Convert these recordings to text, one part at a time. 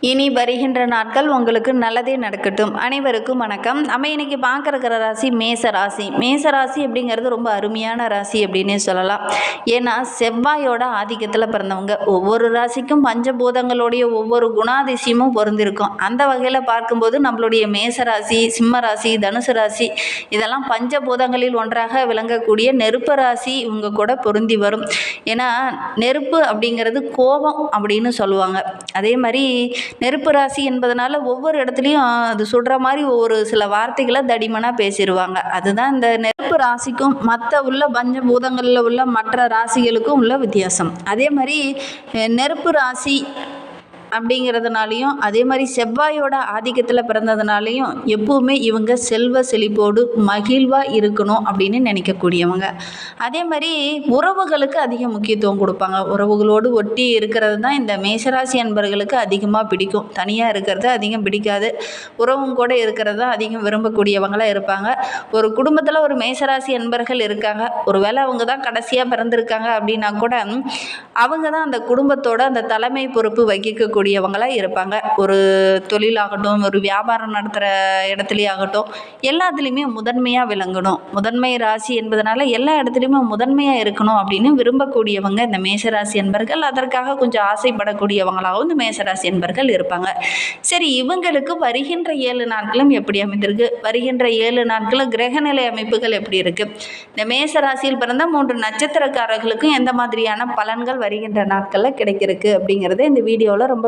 இனி வருகின்ற நாட்கள் உங்களுக்கு நல்லதே நடக்கட்டும். அனைவருக்கும் வணக்கம். நம்ம இன்னைக்கு பார்க்குற ராசி மேச ராசி. மேச ராசி அப்படிங்கிறது ரொம்ப அருமையான ராசி அப்படின்னே சொல்லலாம். ஏன்னா செவ்வாயோட ஆதிக்கத்தில் பிறந்தவங்க. ஒவ்வொரு ராசிக்கும் பஞ்சபூதங்களுடைய ஒவ்வொரு குணாதிசயமும் பொருந்திருக்கும். அந்த வகையில் பார்க்கும்போது நம்மளுடைய மேச ராசி சிம்ம ராசி தனுசு ராசி இதெல்லாம் பஞ்சபூதங்களில் ஒன்றாக விளங்கக்கூடிய நெருப்பு ராசி இவங்க கூட பொருந்தி வரும். ஏன்னா நெருப்பு அப்படிங்கிறது கோபம் அப்படின்னு சொல்லுவாங்க. அதே மாதிரி நெருப்பு ராசி என்பதனால ஒவ்வொரு இடத்துலையும் அது சுடுற மாதிரி ஒவ்வொரு சில வார்த்தைகளை தடிமனாக பேசிடுவாங்க அதுதான் இந்த நெருப்பு ராசிக்கும் மற்ற உள்ள பஞ்சபூதங்களில் உள்ள மற்ற ராசிகளுக்கும் உள்ள வித்தியாசம். அதே மாதிரி நெருப்பு ராசி அப்படிங்கிறதுனாலையும் அதே மாதிரி செவ்வாயோட ஆதிக்கத்தில் பிறந்ததுனாலையும் எப்பவுமே இவங்க செல்வ செழிப்போடு மகிழ்வாக இருக்கணும் அப்படின்னு நினைக்கக்கூடியவங்க. அதே மாதிரி உறவுகளுக்கு அதிக முக்கியத்துவம் கொடுப்பாங்க. உறவுகளோடு ஒட்டி இருக்கிறது தான் இந்த மேசராசி அன்பர்களுக்கு அதிகமாக பிடிக்கும். தனியாக இருக்கிறது அதிகம் பிடிக்காது. உறவும் கூட இருக்கிறது தான் அதிகம் விரும்பக்கூடியவங்களாக இருப்பாங்க. ஒரு குடும்பத்தில் ஒரு மேசராசி அன்பர்கள் இருக்காங்க. ஒருவேளை அவங்க தான் கடைசியாக பிறந்திருக்காங்க அப்படின்னா கூட அவங்க தான் அந்த குடும்பத்தோட அந்த தலைமை பொறுப்பு வகிக்க கூடியவங்களாக இருப்பாங்க. ஒரு தொழிலாகட்டும் ஒரு வியாபாரம் நடத்துகிற இடத்துலையே ஆகட்டும் எல்லாத்துலேயுமே முதன்மையாக விளங்கணும். முதன்மை ராசி என்பதனால எல்லா இடத்துலையுமே முதன்மையாக இருக்கணும் அப்படின்னு விரும்பக்கூடியவங்க இந்த மேசராசி என்பர்கள். அதற்காக கொஞ்சம் ஆசைப்படக்கூடியவங்களாகவும் இந்த மேசராசி என்பர்கள் இருப்பாங்க. சரி இவங்களுக்கு வருகின்ற ஏழு நாட்களும் எப்படி அமைந்திருக்கு? வருகின்ற ஏழு நாட்களும் கிரகநிலை அமைப்புகள் எப்படி இருக்குது இந்த மேச ராசியில் பிறந்த மூன்று நட்சத்திரக்காரர்களுக்கும் எந்த மாதிரியான பலன்கள் வருகின்ற நாட்களில் கிடைக்கிறதுக்கு அப்படிங்கிறத இந்த வீடியோவில் ரொம்ப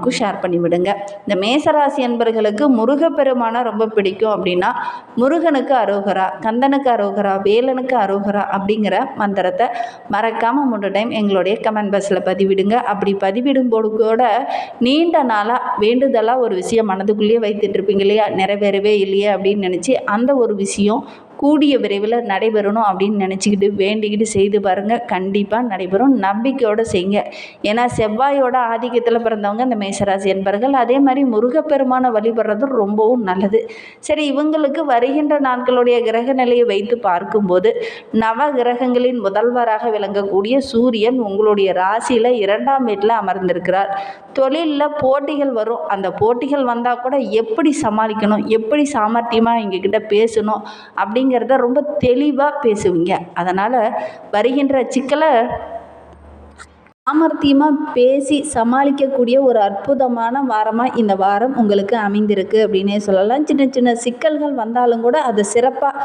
அவங்களுக்கும் ஷேர் பண்ணி விடுங்க. இந்த மேசராசி அன்பர்களுக்கு முருகப்பெருமானை ரொம்ப பிடிக்கும் அப்படின்னா முருகனுக்கு அரோகரா கந்தனுக்கு அரோகரா வேலனுக்கு அரோகரா அப்படிங்கிற மந்திரத்தை மறக்காமல் மூன்று டைம் எங்களுடைய கமெண்ட் பாக்ஸில் பதிவிடுங்க. அப்படி பதிவிடும்போது கூட நீண்ட நாளாக வேண்டுதலாக ஒரு விஷயம் மனதுக்குள்ளேயே வைத்துட்டு இருப்பீங்க இல்லையா? நிறைவேறவே இல்லையே அப்படின்னு நினச்சி அந்த ஒரு விஷயம் கூடிய விரைவில் நடைபெறணும் அப்படின்னு நினச்சிக்கிட்டு வேண்டிக்கிட்டு செய்து பாருங்கள் கண்டிப்பாக நடைபெறும். நம்பிக்கையோடு செய்யுங்க. ஏன்னா செவ்வாயோட ஆதிக்கத்தில் பிறந்தவங்க இந்த மேசராசி என்பர்கள். அதே மாதிரி முருகப்பெருமானை வழிபடுறது ரொம்பவும் நல்லது. சரி இவங்களுக்கு வருகின்ற நாட்களுடைய கிரக நிலையை வைத்து பார்க்கும்போது நவ கிரகங்களின் முதல்வராக விளங்கக்கூடிய சூரியன் உங்களுடைய ராசியில் இரண்டாம் வீட்டில் அமர்ந்திருக்கிறார். தொழிலில் போட்டிகள் வரும். அந்த போட்டிகள் வந்தால் கூட எப்படி சமாளிக்கணும்? எப்படி சாமர்த்தியமாக எங்ககிட்ட பேசணும்? அப்படிங்கிறத ரொம்ப தெளிவாக பேசுவீங்க. அதனால் வருகின்ற சிக்கலை சாமர்த்தியமாக பேசி சமாளிக்கக்கூடிய ஒரு அற்புதமான வாரமாக இந்த வாரம் உங்களுக்கு அமைந்திருக்கு அப்படின்னே சொல்லலாம். சின்ன சின்ன சிக்கல்கள் வந்தாலும் கூட அது சிறப்பாக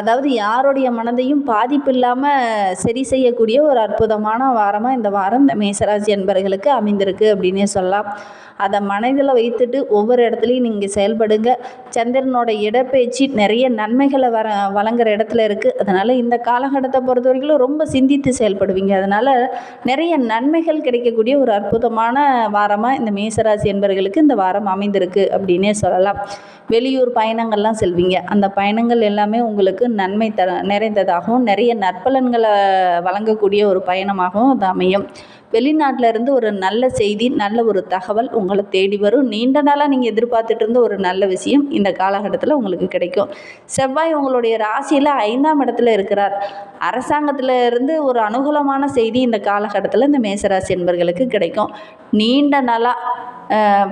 அதாவது யாருடைய மனதையும் பாதிப்பு இல்லாமல் சரி செய்யக்கூடிய ஒரு அற்புதமான வாரமாக இந்த வாரம் இந்த மேசராசி என்பர்களுக்கு அமைந்திருக்கு அப்படின்னே சொல்லலாம். அதை மனதில் வைத்துட்டு ஒவ்வொரு இடத்துலையும் நீங்கள் செயல்படுங்க. சந்திரனோட இடப்பெயர்ச்சி நிறைய நன்மைகளை வர வழங்குற இடத்துல இருக்குது அதனால் இந்த காலகட்டத்தை பொறுத்த வரைக்கும் ரொம்ப சிந்தித்து செயல்படுவீங்க. அதனால் நிறைய நன் நன்மைகள் கிடைக்கக்கூடிய ஒரு அற்புதமான வாரமாக இந்த மேசராசி என்பர்களுக்கு இந்த வாரம் அமைந்திருக்கு அப்படின்னே சொல்லலாம். வெளியூர் பயணங்கள்லாம் செல்வீங்க. அந்த பயணங்கள் எல்லாமே உங்களுக்கு நன்மை தர நிறைந்ததாகவும் நிறைய நற்பலன்களை வழங்கக்கூடிய ஒரு பயணமாகவும் அது அமையும். வெளிநாட்டில் இருந்து ஒரு நல்ல செய்தி நல்ல ஒரு தகவல் உங்களை தேடி வரும். நீண்ட நாளாக நீங்கள் எதிர்பார்த்துட்டு இருந்த ஒரு நல்ல விஷயம் இந்த காலகட்டத்தில் உங்களுக்கு கிடைக்கும். செவ்வாய் உங்களுடைய ராசியில் ஐந்தாம் இடத்துல இருக்கிறார். அரசாங்கத்தில் இருந்து ஒரு அனுகூலமான செய்தி இந்த காலகட்டத்தில் இந்த மேசராசி என்பர்களுக்கு கிடைக்கும். நீண்ட நாளாக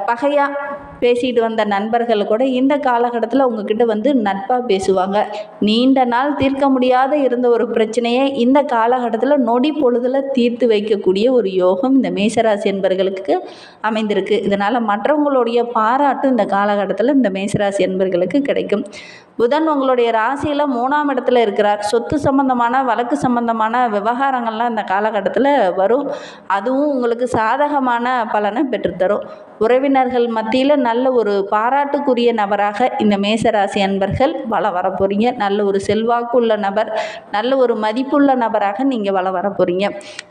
பகையாக பேசிட்டு வந்த நண்பர்கள் கூட இந்த காலகட்டத்தில் உங்ககிட்ட வந்து நட்பாக பேசுவாங்க. நீண்ட நாள் தீர்க்க முடியாத இருந்த ஒரு பிரச்சனையை இந்த காலகட்டத்தில் நொடி பொழுதில் தீர்த்து வைக்கக்கூடிய ஒரு யோகம் இந்த மேசராசி என்பர்களுக்கு அமைந்திருக்கு. இதனால் மற்றவங்களுடைய பாராட்டும் இந்த காலகட்டத்தில் இந்த மேசராசி என்பர்களுக்கு கிடைக்கும். புதன் உங்களுடைய ராசியில் மூணாம் இடத்துல இருக்கிறார். சொத்து சம்பந்தமான வழக்கு சம்பந்தமான விவகாரங்கள்லாம் இந்த காலகட்டத்தில் வரும். அதுவும் உங்களுக்கு சாதகமான பலனை பெற்றுத்தரும். உறவினர்கள் மத்தியில் நல்ல ஒரு பாராட்டுக்குரிய நபராக இந்த மேசராசி அன்பர்கள் வள வர போகிறீங்க நல்ல ஒரு செல்வாக்குள்ள நபர் நல்ல ஒரு மதிப்புள்ள நபராக நீங்கள் வள வர போகிறீங்க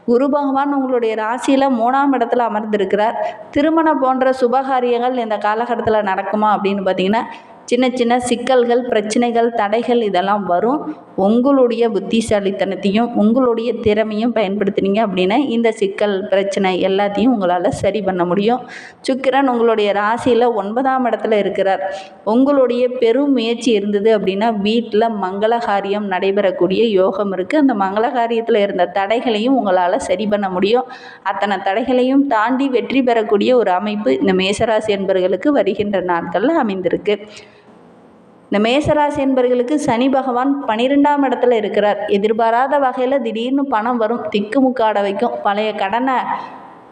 குரு பகவான் உங்களுடைய ராசியில் மூணாம் இடத்துல அமர்ந்திருக்கிறார். திருமணம் போன்ற சுபகாரியங்கள் இந்த காலகட்டத்தில் நடக்குமா அப்படின்னு பார்த்தீங்கன்னா சின்ன சின்ன சிக்கல்கள் பிரச்சனைகள் தடைகள் இதெல்லாம் வரும். உங்களுடைய புத்திசாலித்தனத்தையும் உங்களுடைய திறமையும் பயன்படுத்தினீங்க அப்படின்னா இந்த சிக்கல் பிரச்சனை எல்லாத்தையும் உங்களால் சரி பண்ண முடியும். சுக்கிரன் உங்களுடைய ராசியில் ஒன்பதாம் இடத்துல இருக்கிறார். உங்களுடைய பெரும் முயற்சி இருந்தது அப்படின்னா வீட்டில் மங்களகாரியம் நடைபெறக்கூடிய யோகம் இருக்குது அந்த மங்களகாரியத்தில் இருந்த தடைகளையும் உங்களால் சரி பண்ண முடியும். அத்தனை தடைகளையும் தாண்டி வெற்றி பெறக்கூடிய ஒரு அமைப்பு இந்த மேசராசி என்பவர்களுக்கு வருகின்ற நாட்களில் அமைந்திருக்கு. இந்த மேசராசி என்பர்களுக்கு சனி பகவான் பன்னிரெண்டாம் இடத்துல இருக்கிறார். எதிர்பாராத வகையில் திடீர்னு பணம் வரும். திக்குமுக்காட வைக்கும். பழைய கடனை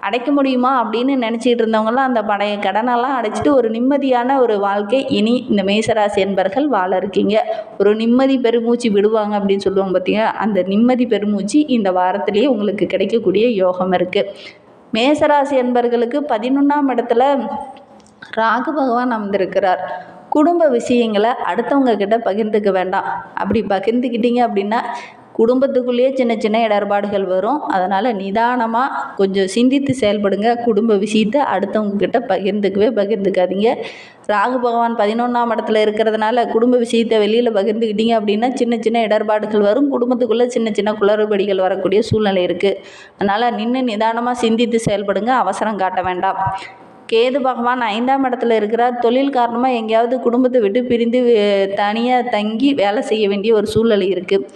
அடைக்க முடியுமா அப்படின்னு நினச்சிட்டு இருந்தவங்களாம் அந்த பழைய கடனெல்லாம் அடைச்சிட்டு ஒரு நிம்மதியான ஒரு வாழ்க்கை இனி இந்த மேசராசி என்பர்கள் வாழ இருக்கீங்க. ஒரு நிம்மதி பெருமூச்சு விடுவாங்க அப்படின்னு சொல்லுவாங்க பார்த்தீங்க அந்த நிம்மதி பெருமூச்சு இந்த வாரத்திலேயே உங்களுக்கு கிடைக்கக்கூடிய யோகம் இருக்குது மேசராசி என்பர்களுக்கு பதினொன்றாம் இடத்துல ராகு பகவான் அமர்ந்திருக்கிறார். குடும்ப விஷயங்களை அடுத்தவங்க கிட்ட பகிர்ந்துக்க வேண்டாம். அப்படி பகிர்ந்துக்கிட்டீங்க அப்படின்னா குடும்பத்துக்குள்ளேயே சின்ன சின்ன இடர்பாடுகள் வரும். அதனால் நிதானமாக கொஞ்சம் சிந்தித்து செயல்படுங்க. குடும்ப விஷயத்தை அடுத்தவங்க கிட்ட பகிர்ந்துக்கவே பகிர்ந்துக்காதீங்க. ராகு பகவான் பதினொன்றாம் இடத்துல இருக்கிறதுனால குடும்ப விஷயத்தை வெளியில் பகிர்ந்துக்கிட்டீங்க அப்படின்னா சின்ன சின்ன இடர்பாடுகள் வரும். குடும்பத்துக்குள்ளே சின்ன சின்ன குளறுபடிகள் வரக்கூடிய சூழ்நிலை இருக்குது அதனால் நின்று நிதானமாக சிந்தித்து செயல்படுங்க. அவசரம் காட்ட வேண்டாம். கேது பகவான் ஐந்தாம் இடத்துல இருக்கிறார். தொழில் காரணமாக எங்கேயாவது குடும்பத்தை விட்டு பிரிந்து தனியாக தங்கி வேலை செய்ய வேண்டிய ஒரு சூழ்நிலை இருக்குது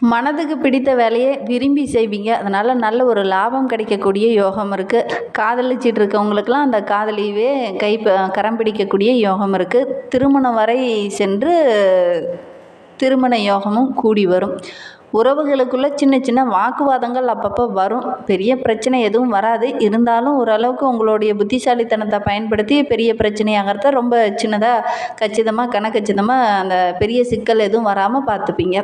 மனதுக்கு பிடித்த வேலையை விரும்பி செய்வீங்க. அதனால் நல்ல ஒரு லாபம் கிடைக்கக்கூடிய யோகம் இருக்குது காதலிச்சிட்டு இருக்கவங்களுக்கெல்லாம் அந்த காதலியவே கை ப- கரம் பிடிக்கக்கூடிய யோகம் இருக்குது திருமணம் வரை சென்று திருமண யோகமும் கூடி வரும். உறவுகளுக்குள்ள சின்ன சின்ன வாக்குவாதங்கள் அப்பப்போ வரும். பெரிய பிரச்சனை எதுவும் வராது. இருந்தாலும் ஓரளவுக்கு உங்களுடைய புத்திசாலித்தனத்தை பயன்படுத்தி பெரிய பிரச்சனையாகிறத ரொம்ப சின்னதாக கச்சிதமாக கனக்கச்சிதமாக அந்த பெரிய சிக்கல் எதுவும் வராமல் பார்த்துப்பீங்க.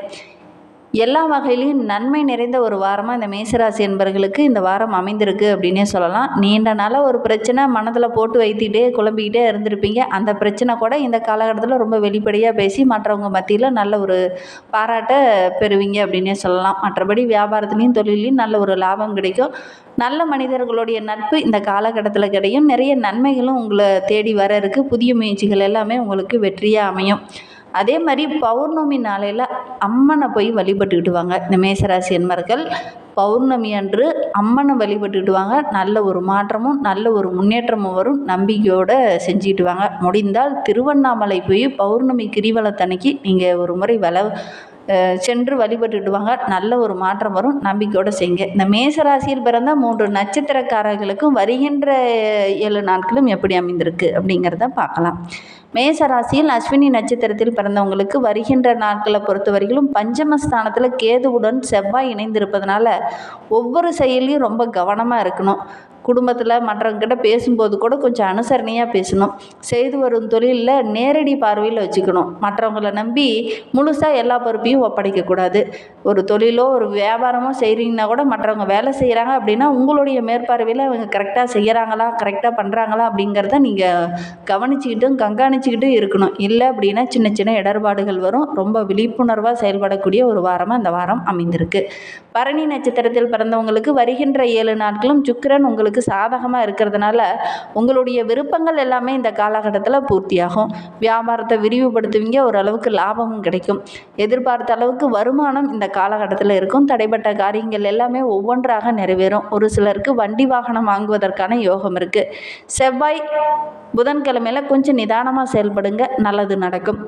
எல்லா வகையிலையும் நன்மை நிறைந்த ஒரு வாரமாக இந்த மேசராசி என்பவர்களுக்கு இந்த வாரம் அமைந்திருக்கு அப்படின்னே சொல்லலாம். நீண்ட நாளாக ஒரு பிரச்சனை மனதில் போட்டு வைத்திக்கிட்டே குழம்பிக்கிட்டே இருந்திருப்பீங்க. அந்த பிரச்சனை கூட இந்த காலகட்டத்தில் ரொம்ப வெளிப்படையாக பேசி மற்றவங்க மத்தியில் நல்ல ஒரு பாராட்டை பெறுவீங்க அப்படின்னே சொல்லலாம். மற்றபடி வியாபாரத்துலேயும் தொழிலையும் நல்ல ஒரு லாபம் கிடைக்கும். நல்ல மனிதர்களுடைய நட்பு இந்த காலகட்டத்தில் கிடைக்கும் நிறைய நன்மைகளும் உங்களை தேடி வர இருக்குது புதிய முயற்சிகள் எல்லாமே உங்களுக்கு வெற்றியாக அமையும். அதே மாதிரி பௌர்ணமி நாளையில் அம்மனை போய் வழிபட்டுக்கிட்டு வாங்க இந்த மேசராசி அன்பர்கள் பௌர்ணமி அன்று அம்மனை வழிபட்டுக்கிட்டு வாங்க நல்ல ஒரு மாற்றமும் நல்ல ஒரு முன்னேற்றமும் வரும். நம்பிக்கையோடு செஞ்சுக்கிட்டு வாங்க முடிந்தால் திருவண்ணாமலை போய் பௌர்ணமி கிரிவலத்தன்னைக்கு நீங்கள் ஒரு முறை வள சென்று வழிபட்டுட்டு வாங்க நல்ல ஒரு மாற்றம் வரும். நம்பிக்கையோடு செய்யுங்க. இந்த மேசராசியில் பிறந்த மூன்று நட்சத்திரக்காரர்களுக்கும் வருகின்ற ஏழு நாட்களும் எப்படி அமைந்திருக்கு அப்படிங்கிறத பார்க்கலாம். மேசராசியில் அஸ்வினி நட்சத்திரத்தில் பிறந்தவங்களுக்கு வருகின்ற நாட்களை பொறுத்தவரையிலும் பஞ்சமஸ்தானத்தில் கேதுவுடன் செவ்வாய் இணைந்திருப்பதனால ஒவ்வொரு செயலையும் ரொம்ப கவனமாக இருக்கணும். குடும்பத்தில் மற்றவங்கிட்ட பேசும்போது கூட கொஞ்சம் அனுசரணையாக பேசணும். செய்து வரும் தொழிலில் நேரடி பார்வையில் வச்சுக்கணும். மற்றவங்கள நம்பி முழுசாக எல்லா பொறுப்பையும் ஒப்படைக்கக்கூடாது ஒரு தொழிலோ ஒரு வியாபாரமோ செய்கிறீங்கன்னா கூட மற்றவங்க வேலை செய்கிறாங்க அப்படின்னா உங்களுடைய மேற்பார்வையில் அவங்க கரெக்டாக செய்கிறாங்களா கரெக்டாக பண்ணுறாங்களா அப்படிங்கிறத நீங்கள் கவனிச்சுக்கிட்டும் கண்காணிச்சுக்கிட்டும் இருக்கணும். இல்லை அப்படின்னா சின்ன சின்ன இடர்பாடுகள் வரும். ரொம்ப விழிப்புணர்வாக செயல்படக்கூடிய ஒரு வாரமாக இந்த வாரம் அமைந்திருக்கு. பரணி நட்சத்திரத்தில் பிறந்தவங்களுக்கு வருகின்ற ஏழு நாட்களும் சுக்கரன் உங்களுக்கு சாதகமாக இருக்கிறதுனால உங்களுடைய விருப்பங்கள் எல்லாமே இந்த காலகட்டத்தில் பூர்த்தியாகும். வியாபாரத்தை விரிவுபடுத்துவீங்க ஓரளவுக்கு லாபமும் கிடைக்கும். எதிர்பார்த்த அளவுக்கு வருமானம் இந்த காலகட்டத்தில் இருக்கும். தடைப்பட்ட காரியங்கள் எல்லாமே ஒவ்வொன்றாக நிறைவேறும். ஒரு சிலருக்கு வண்டி வாகனம் வாங்குவதற்கான யோகம் இருக்குது செவ்வாய் புதன்கிழமையில் கொஞ்சம் நிதானமாக செயல்படுங்க. நல்லது நடக்கும்.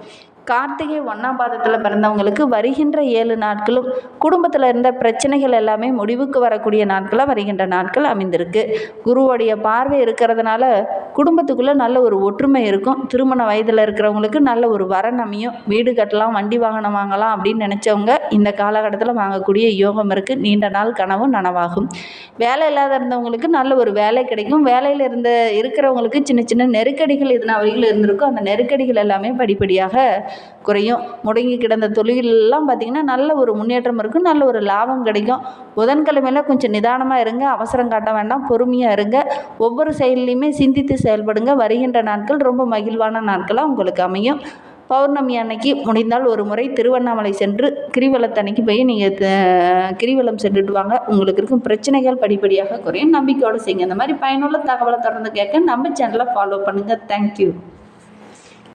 கார்த்திகை ஒன்றாம் பாதத்தில் பிறந்தவங்களுக்கு வருகின்ற ஏழு நாட்களும் குடும்பத்தில் இருந்த பிரச்சனைகள் எல்லாமே முடிவுக்கு வரக்கூடிய நாட்களாக வருகின்ற நாட்கள் அமைந்திருக்கு. குருவோடைய பார்வை இருக்கிறதுனால குடும்பத்துக்குள்ளே நல்ல ஒரு ஒற்றுமை இருக்கும். திருமண வயதில் இருக்கிறவங்களுக்கு நல்ல ஒரு வரன் அமையும் வீடு கட்டலாம் வண்டி வாகனம் வாங்கலாம் அப்படின்னு நினச்சவங்க இந்த காலகட்டத்தில் வாங்கக்கூடிய யோகம் இருக்குது நீண்ட நாள் கனவு நனவாகும். வேலை இல்லாத இருந்தவங்களுக்கு நல்ல ஒரு வேலை கிடைக்கும். வேலையில் இருந்த இருக்கிறவங்களுக்கு சின்ன சின்ன நெருக்கடிகள் எதுனா வரையில் இருந்திருக்கும் அந்த நெருக்கடிகள் எல்லாமே படிப்படியாக குறையும். முடங்கி கிடந்த தொழிலெல்லாம் பார்த்திங்கன்னா நல்ல ஒரு முன்னேற்றம் இருக்கும். நல்ல ஒரு லாபம் கிடைக்கும். புதன்கிழமையில கொஞ்சம் நிதானமாக இருங்க அவசரம் காட்ட வேண்டாம் பொறுமையாக இருங்க. ஒவ்வொரு செயல்லையுமே சிந்தித்து செயல்படுங்க. வருகின்ற நாட்கள் ரொம்ப மகிழ்வான நாட்களாக உங்களுக்கு அமையும். பௌர்ணமி அன்னைக்கு முடிந்தால் ஒரு முறை திருவண்ணாமலை சென்று கிரிவலத்தன்னைக்கு போய் நீங்கள் கிரிவலம் சென்றுட்டு வாங்க. உங்களுக்கு இருக்கும் பிரச்சனைகள் படிப்படியாக குறையும். நம்பிக்கையோடு செய்யுங்க. இந்த மாதிரி பயனுள்ள தகவலை தொடர்ந்து கேட்க நம்ம சேனலை ஃபாலோ பண்ணுங்கள் தேங்க்யூ